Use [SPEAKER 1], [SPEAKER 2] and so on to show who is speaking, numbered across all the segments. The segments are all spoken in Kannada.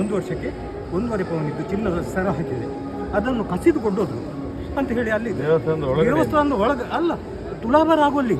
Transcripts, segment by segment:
[SPEAKER 1] ಒಂದು ವರ್ಷಕ್ಕೆ ಒಂದೂವರೆ ಪವನ್ ಇದ್ದು ಚಿನ್ನದ ಸರ ಹಾಕಿದೆ. ಅದನ್ನು ಕಸಿದು ಕೊಂಡೋದ್ರು ಅಂತ ಹೇಳಿ ಅಲ್ಲಿ
[SPEAKER 2] ದೇವಸ್ಥಾನ
[SPEAKER 1] ದೇವಸ್ಥಾನದ ಒಳಗೆ ಅಲ್ಲ ತುಲಾಭಾರ ಆಗೋಲ್ಲಿ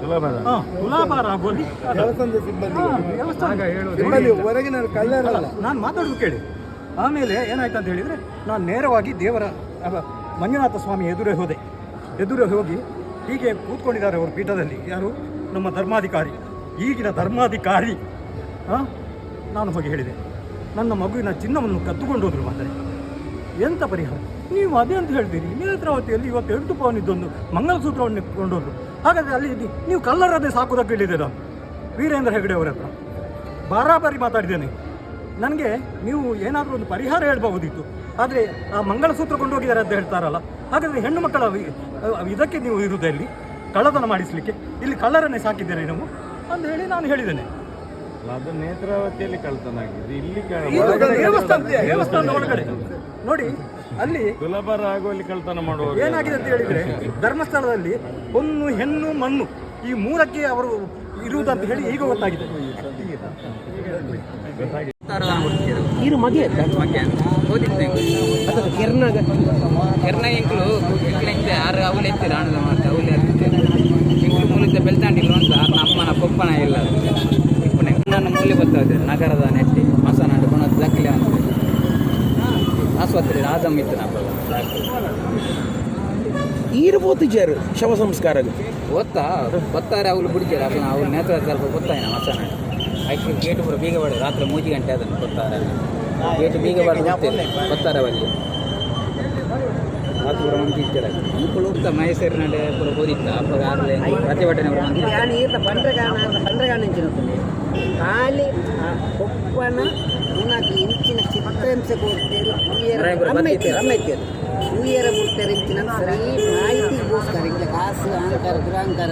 [SPEAKER 2] ತುಲಾಭಾರ
[SPEAKER 1] ಹಾ ತುಲಾಭಾರ ಆಗೋಲ್ಲಿ
[SPEAKER 3] ದೇವಸ್ಥಾನದ ಸಿಬ್ಬಂದಿ.
[SPEAKER 1] ಹಾ, ದೇವಸ್ಥಾನ
[SPEAKER 3] ಸಿಬ್ಬಂದಿ ಹೊರಗಿನ ಕಳ್ಳರಲ್ಲ.
[SPEAKER 1] ನಾನು ಮಾತಾಡೋದು ಕೇಳಿ. ಆಮೇಲೆ ಏನಾಯ್ತು ಅಂತ ಹೇಳಿದರೆ ನಾನು ನೇರವಾಗಿ ದೇವರ ಮಂಜುನಾಥ ಸ್ವಾಮಿ ಎದುರೇ ಹೋದೆ. ಎದುರೇ ಹೋಗಿ ಹೀಗೆ ಕೂತ್ಕೊಂಡಿದ್ದಾರೆ ಅವರು ಪೀಠದಲ್ಲಿ. ಯಾರು? ನಮ್ಮ ಧರ್ಮಾಧಿಕಾರಿ. ಈಗಿನ ಧರ್ಮಾಧಿಕಾರಿ? ನಾನು ಹೋಗಿ ಹೇಳಿದೆ. ನನ್ನ ಮಗುವಿನ ಚಿನ್ನವನ್ನು ಕದ್ದುಕೊಂಡು ಹೋದರು ಮಾತ್ರ ಎಂಥ ಪರಿಹಾರ? ನೀವು ಅದೇ ಅಂತ ಹೇಳ್ತೀರಿ. ನೇತ್ರಾವತಿಯಲ್ಲಿ ಇವತ್ತು ಎಂಟು ಪವನ್ ಇದ್ದೊಂದು ಮಂಗಲಸೂತ್ರವನ್ನು ಕೊಂಡೋದ್ರು ಹಾಗಾದರೆ ಅಲ್ಲಿ ನೀವು ಕಲ್ಲರದೇ ಸಾಕೋದಕ್ಕೆ ಹೇಳಿದೆ ನಾನು ವೀರೇಂದ್ರ ಹೆಗಡೆ ಅವರ ಹತ್ರ ಬಾರಾಬಾರಿ ಮಾತಾಡಿದ್ದೇನೆ. ನನಗೆ ನೀವು ಏನಾದರೂ ಒಂದು ಪರಿಹಾರ ಹೇಳ್ಬಹುದಿತ್ತು. ಆದರೆ ಆ ಮಂಗಳಸೂತ್ರ ಕೊಂಡೋಗಿದ್ದಾರೆ ಅಂತ ಹೇಳ್ತಾರಲ್ಲ. ಹಾಗಾದರೆ ಹೆಣ್ಣು ಮಕ್ಕಳ ಇದಕ್ಕೆ ನೀವು ಇರುವುದೇ ಇಲ್ಲಿ ಕಳ್ಳತನ ಮಾಡಿಸಲಿಕ್ಕೆ. ಇಲ್ಲಿ ಕಳ್ಳರನ್ನೇ ಸಾಕಿದ್ದೀರಿ ನಾವು ಅಂತ ಹೇಳಿ ನಾನು ಹೇಳಿದ್ದೇನೆ.
[SPEAKER 2] ಅದು ನೇತ್ರಾವತಿಯಲ್ಲಿ ಕಳ್ತನ ಆಗಿದೆ ಇಲ್ಲಿ
[SPEAKER 1] ದೇವಸ್ಥಾನ ಒಳಗಡೆ. ನೋಡಿ ಅಲ್ಲಿ
[SPEAKER 2] ತುಲಾಭಾರ ಆಗುವಲ್ಲಿ ಕಳ್ತನ ಮಾಡುವಾಗ
[SPEAKER 1] ಏನಾಗಿದೆ ಅಂತ ಹೇಳಿದ್ರೆ ಧರ್ಮಸ್ಥಳದಲ್ಲಿ ಒಂದು ಹೆಣ್ಣು ಮಣ್ಣು ಈ ಮೂರಕ್ಕೆ ಅವರು ಇರುವುದಂತ ಹೇಳಿ ಈಗ ಗೊತ್ತಾಗಿದೆ.
[SPEAKER 4] ಇರು ಮಗೆ
[SPEAKER 5] ಓದಿದ್ದೆ
[SPEAKER 4] ಅದ ಕೆರ್ನಾಗ
[SPEAKER 5] ಎರ್ನ ಎಂಕ್ಲು ಎಂಕ್ಲೆಂತೆ ಆರು ಅವಲು ಎತ್ತಿರ ಹಣದ ಮಾತು ಅವಲು ಎತ್ತಿರ ಎಂಕ್ಲು ಮೂಲದ ಬೆಳ್ತಾಂಡಿಗಳು ಅಂತ ಅಮ್ಮನ ಪಪ್ಪನ ಇಲ್ಲ ಇಪ್ಪನೆ ಬರ್ತಾ ಇದ್ದೇನೆ ನಗರದ ನೆಟ್ಟಿ ಮಸನಾಡು ಗುಣದ ದಕ್ಕಲೆ ಅಂತ. ಆಸ್ಪತ್ರೆ ಆದಮ್ ಇತ್ತು ನಾ
[SPEAKER 4] ಈರು ಬೋತಿಜಾರು ಶವ ಸಂಸ್ಕಾರ
[SPEAKER 5] ಗೊತ್ತಾ? ಗೊತ್ತಾರೆ ಅವಳು ಬಿಡ್ತಾರೆ? ಅದನ್ನ ಅವ್ರ ನೇತ್ರ ಸ್ವಲ್ಪ ಗೊತ್ತಾಯಿನ ಮಸನಾಡು ಆಯ್ತು ಗೇಟ್ ಬೀಗ ಬಾಡು ರಾತ್ರಿ ಮೂಜಿ ಗಂಟೆ ಅದನ್ನು ಗೊತ್ತಾರೆ ಗೇಟ್ ಬೀಗ ಬಾಡು ಗೊತ್ತಾರೆ ಅವಲ್ಲಿ ಮಾತು ಕೂಡ ನಮ್ಗೆ ಇಷ್ಟಲ್ಲ ಉಳುಕ್ತ ಮಹೇಶ್ವರ ನಡೆ ಪುರ ಹೋದಿತ್ತ ಅಪ್ಪಗ ಆಗಲೇ ಪ್ರತಿಭಟನೆ
[SPEAKER 6] ಕೂಡ ನಾನು ಈತ ಬಂಡ್ರಗಾನ ಬಂಡ್ರಗಾನ ಹೆಂಚಿನೊತ್ತನೆ ಖಾಲಿ ಕೊಪ್ಪನ ಉನಾಗಿ ಇಂಚಿನ ಚಿತ್ರಹಿಂಸ ಕೊಡ್ತೇರು ರಮ್ಮೇತ್ತೇರು ಉಯ್ಯರ ಮೂರ್ತೇರು ಇಂಚಿನ ಮಾಹಿತಿ ಮಾಹಿತಿಗೋಸ್ಕರ ಇಂಚಿನ ಕಾಸು ಅಹಂಕಾರ ದುರಾಂಕಾರ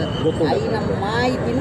[SPEAKER 6] ಐನ ಮಾಹಿತಿನ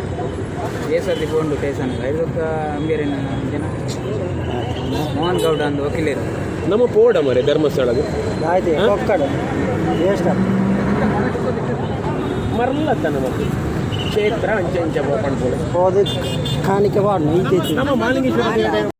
[SPEAKER 5] ಬೇಸರ್ದಿ ಉಂಡು ಸ್ಟೇಷನ್ ಐದಕ್ಕ ಅಂಬೇರಿನ ಜನ? ಮೋಹನ್ ಗೌಡ ಅಂದು ವಕೀಲರು
[SPEAKER 4] ನಮ್ಮ ಪೋಡ ಮರೆ ಧರ್ಮಸ್ಥಳ
[SPEAKER 6] ಆಯ್ತು ಒಕ್ಕಡ
[SPEAKER 4] ಕ್ಷೇತ್ರ ಅಂಚೆ ಅಂಚೆ
[SPEAKER 6] ಹೋದ ಕಾಣಿಕೆ ಬಾಡ್
[SPEAKER 4] ನಮ್ಮ ಮಾಲಿಂಗೇಶ್ವರ